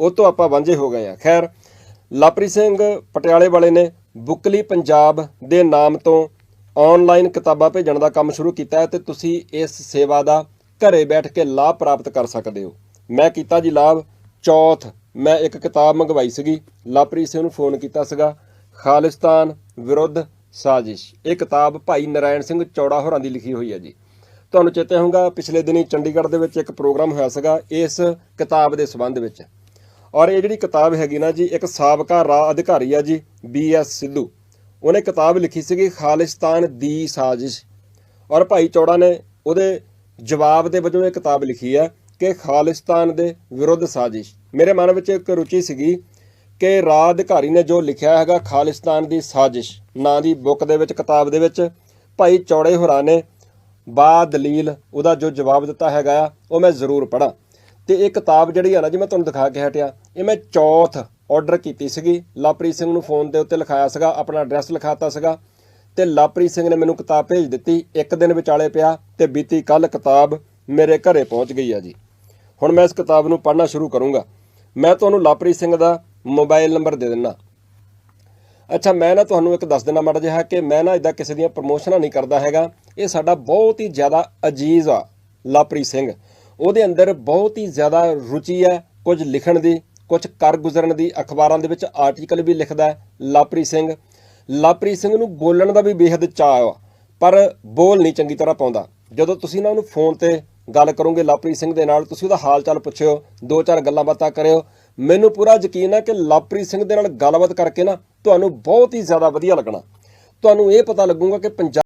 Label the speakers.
Speaker 1: ਉਹ ਤੋਂ ਆਪਾਂ ਵਾਂਝੇ ਹੋ ਗਏ ਆ ਖੈਰ, ਲਾਪਰੀ ਸਿੰਘ ਪਟਿਆਲੇ ਵਾਲੇ ਨੇ ਬੁੱਕਲੀ ਪੰਜਾਬ ਦੇ ਨਾਮ ਤੋਂ ਆਨਲਾਈਨ ਕਿਤਾਬਾਂ ਭੇਜਣ ਦਾ ਕੰਮ ਸ਼ੁਰੂ ਕੀਤਾ ਹੈ ਤੇ ਤੁਸੀਂ ਇਸ ਸੇਵਾ ਦਾ ਘਰੇ ਬੈਠ ਕੇ ਲਾਭ ਪ੍ਰਾਪਤ ਕਰ ਸਕਦੇ ਹੋ। ਮੈਂ ਕੀਤਾ ਜੀ ਲਾਭ। ਚੌਥ, ਮੈਂ ਇੱਕ ਕਿਤਾਬ ਮੰਗਵਾਈ ਸੀਗੀ। ਲਾਪਰੀ ਸਿੰਘ ਨੂੰ ਫੋਨ ਕੀਤਾ ਸੀਗਾ। ਖਾਲਿਸਤਾਨ ਵਿਰੁੱਧ ਸਾਜ਼ਿਸ਼। ਇਹ ਕਿਤਾਬ ਭਾਈ ਨਰਾਇਣ ਸਿੰਘ ਚੌੜਾ ਹੋਰਾਂ ਦੀ ਲਿਖੀ ਹੋਈ ਹੈ ਜੀ। ਤੁਹਾਨੂੰ ਚੇਤੇ ਹੋਊਗਾ, ਪਿਛਲੇ ਦਿਨੀ ਚੰਡੀਗੜ੍ਹ ਦੇ ਵਿੱਚ ਇੱਕ ਪ੍ਰੋਗਰਾਮ ਹੋਇਆ ਸੀਗਾ ਇਸ ਕਿਤਾਬ ਦੇ ਸੰਬੰਧ ਵਿੱਚ। ਔਰ ਇਹ ਜਿਹੜੀ ਕਿਤਾਬ ਹੈਗੀ ਨਾ ਜੀ, ਇੱਕ ਸਾਬਕਾ ਰਾਹ ਅਧਿਕਾਰੀ ਆ ਜੀ, ਬੀ ਐਸ ਸਿੱਧੂ। ਉਹਨੇ ਕਿਤਾਬ ਲਿਖੀ ਸੀਗੀ ਖਾਲਿਸਤਾਨ ਦੀ ਸਾਜ਼ਿਸ਼। ਔਰ ਭਾਈ ਚੌੜਾ ਨੇ ਉਹਦੇ ਜਵਾਬ ਦੇ ਵਜੋਂ ਇਹ ਕਿਤਾਬ ਲਿਖੀ ਹੈ ਕਿ ਖਾਲਿਸਤਾਨ ਦੇ ਵਿਰੁੱਧ ਸਾਜ਼ਿਸ਼। ਮੇਰੇ ਮਨ ਵਿੱਚ ਇੱਕ ਰੁਚੀ ਸੀਗੀ ਕਿ ਰਾਹ ਅਧਿਕਾਰੀ ਨੇ ਜੋ ਲਿਖਿਆ ਹੈਗਾ ਖਾਲਿਸਤਾਨ ਦੀ ਸਾਜ਼ਿਸ਼, ਨਾਂ ਦੀ ਬੁੱਕ ਦੇ ਵਿੱਚ, ਕਿਤਾਬ ਦੇ ਵਿੱਚ, ਭਾਈ ਚੌੜੇ ਹੋਰਾਂ ਨੇ ਬਾ ਦਲੀਲ ਉਹਦਾ ਜੋ ਜਵਾਬ ਦਿੱਤਾ ਹੈਗਾ ਆ, ਉਹ ਮੈਂ ਜ਼ਰੂਰ ਪੜਾਂ ਤੇ ਇਹ ਕਿਤਾਬ ਜਿਹੜੀ ਆ ਨਾ ਜੀ ਮੈਂ ਤੁਹਾਨੂੰ ਦਿਖਾ ਕੇ ਹਟਿਆ, ਇਹ ਮੈਂ ਚੌਥ ਆਰਡਰ ਕੀਤੀ ਸੀਗੀ। ਲਾਪ੍ਰੀਤ ਸਿੰਘ ਨੂੰ ਫੋਨ ਦੇ ਉੱਤੇ ਲਿਖਾਇਆ ਸੀਗਾ, ਆਪਣਾ ਐਡਰੈਸ ਲਿਖਾਤਾ ਸੀਗਾ ਤੇ ਲਾਪ੍ਰੀਤ ਸਿੰਘ ਨੇ ਮੈਨੂੰ ਕਿਤਾਬ ਭੇਜ ਦਿੱਤੀ। ਇੱਕ ਦਿਨ ਵਿਚਾਲੇ ਪਿਆ ਤੇ ਬੀਤੀ ਕੱਲ ਕਿਤਾਬ ਮੇਰੇ ਘਰੇ ਪਹੁੰਚ ਗਈ ਆ ਜੀ। ਹੁਣ ਮੈਂ ਇਸ ਕਿਤਾਬ ਨੂੰ ਪੜ੍ਹਨਾ ਸ਼ੁਰੂ ਕਰੂੰਗਾ। ਮੈਂ ਤੁਹਾਨੂੰ ਲਾਪ੍ਰੀਤ ਸਿੰਘ ਦਾ ਮੋਬਾਈਲ ਨੰਬਰ ਦੇ ਦਿੰਨਾ। ਅੱਛਾ, ਮੈਂ ਨਾ ਤੁਹਾਨੂੰ ਇੱਕ ਦੱਸ ਦੇਣਾ ਮਾੜਾ ਜਿਹਾ ਕਿ ਮੈਂ ਨਾ ਇਦਾਂ ਕਿਸੇ ਦੀਆਂ ਪ੍ਰਮੋਸ਼ਨਾਂ ਨਹੀਂ ਕਰਦਾ ਹੈਗਾ। ਇਹ ਸਾਡਾ ਬਹੁਤ ਹੀ ਜ਼ਿਆਦਾ ਅਜੀਜ਼ ਆ ਲਾਪ੍ਰੀਤ ਸਿੰਘ। ਉਹਦੇ ਅੰਦਰ ਬਹੁਤ ਹੀ ਜ਼ਿਆਦਾ ਰੁਚੀ ਹੈ ਕੁਝ ਲਿਖਣ ਦੀ, ਕੁਝ ਕਰ ਗੁਜ਼ਰਨ ਦੀ ਅਖਬਾਰਾਂ ਦੇ ਵਿੱਚ ਆਰਟੀਕਲ ਵੀ ਲਿਖਦਾ ਹੈ ਲਾਪ੍ਰੀਤ ਸਿੰਘ। ਲਾਪ੍ਰੀਤ ਸਿੰਘ ਨੂੰ ਬੋਲਣ ਦਾ ਵੀ ਬੇਹੱਦ ਚਾਅ ਆ, ਪਰ ਬੋਲ ਨਹੀਂ ਚੰਗੀ ਤਰ੍ਹਾਂ ਪਾਉਂਦਾ। ਜਦੋਂ ਤੁਸੀਂ ਨਾ ਉਹਨੂੰ ਫੋਨ ਤੇ ਗੱਲ ਕਰੋਗੇ ਲਾਪ੍ਰੀਤ ਸਿੰਘ ਦੇ ਨਾਲ, ਤੁਸੀਂ ਉਹਦਾ ਹਾਲ ਚਾਲ ਪੁੱਛਿਓ ਦੋ ਚਾਰ ਗੱਲਾਂ ਬਾਤਾਂ ਕਰਿਓ। ਮੈਨੂੰ ਪੂਰਾ ਯਕੀਨ ਹੈ ਕਿ ਲਾਪ੍ਰੀਤ ਸਿੰਘ ਦੇ ਨਾਲ ਗੱਲਬਾਤ ਕਰਕੇ ਨਾ ਤੁਹਾਨੂੰ ਬਹੁਤ ਹੀ ਜ਼ਿਆਦਾ ਵਧੀਆ ਲੱਗਣਾ। ਤੁਹਾਨੂੰ ਇਹ ਪਤਾ ਲੱਗੂਗਾ ਕਿ ਪੰਜਾਬ